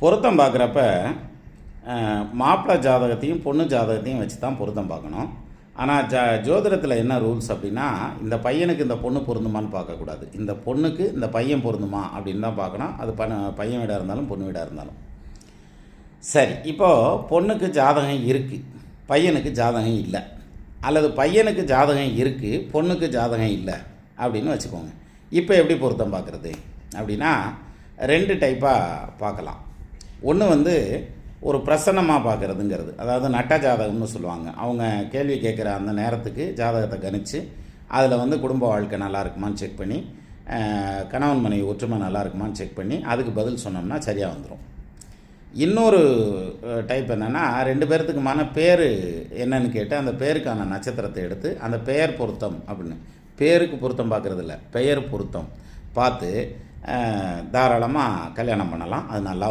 பொருத்தம் பார்க்குறப்ப மாப்பிள்ளை ஜாதகத்தையும் பொண்ணு ஜாதகத்தையும் வச்சு தான் பொருத்தம் பார்க்கணும். ஆனால் ஜ ஜோதிடத்தில் என்ன ரூல்ஸ் அப்படின்னா இந்த பையனுக்கு இந்த பொண்ணு பொருந்துமான்னு பார்க்கக்கூடாது. இந்த பொண்ணுக்கு இந்த பையன் பொருந்துமா அப்படின்னு தான் பார்க்கணும். அது பண பையன் வீடாக இருந்தாலும் பொண்ணு வீடாக இருந்தாலும். சரி இப்போது பொண்ணுக்கு ஜாதகம் இருக்குது பையனுக்கு ஜாதகம் இல்லை. அல்லது பையனுக்கு ஜாதகம் இருக்குது பொண்ணுக்கு ஜாதகம் இல்லை அப்படின்னு வச்சுக்கோங்க. இப்போ எப்படி பொருத்தம் பார்க்குறது? அப்படின்னா ரெண்டு டைப்பாக பார்க்கலாம். ஒன்று வந்து ஒரு பிரசன்னமாக பார்க்குறதுங்கிறது. அதாவது நட்ட ஜாதகம்னு சொல்லுவாங்க. அவங்க கேள்வி கேட்குற அந்த நேரத்துக்கு ஜாதகத்தை கணிச்சு அதில் வந்து குடும்ப வாழ்க்கை நல்லா இருக்குமான்னு செக் பண்ணி கணவன் மனைவி ஒற்றுமை நல்லா இருக்குமான்னு செக் பண்ணி அதுக்கு பதில் சொன்னோம்னா சரியாக வந்துடும் இன்னொரு டைப் என்னென்னா ரெண்டு பேர்த்துக்குமான பேர் என்னன்னு கேட்டு அந்த பேருக்கான நட்சத்திரத்தை எடுத்து அந்த பெயர் பொருத்தம் அப்படின்னு. பேருக்கு பொருத்தம் பார்க்குறது இல்லை பெயர் பொருத்தம். பார்த்து தாராளமாக கல்யாணம் பண்ணலாம். அது நல்லா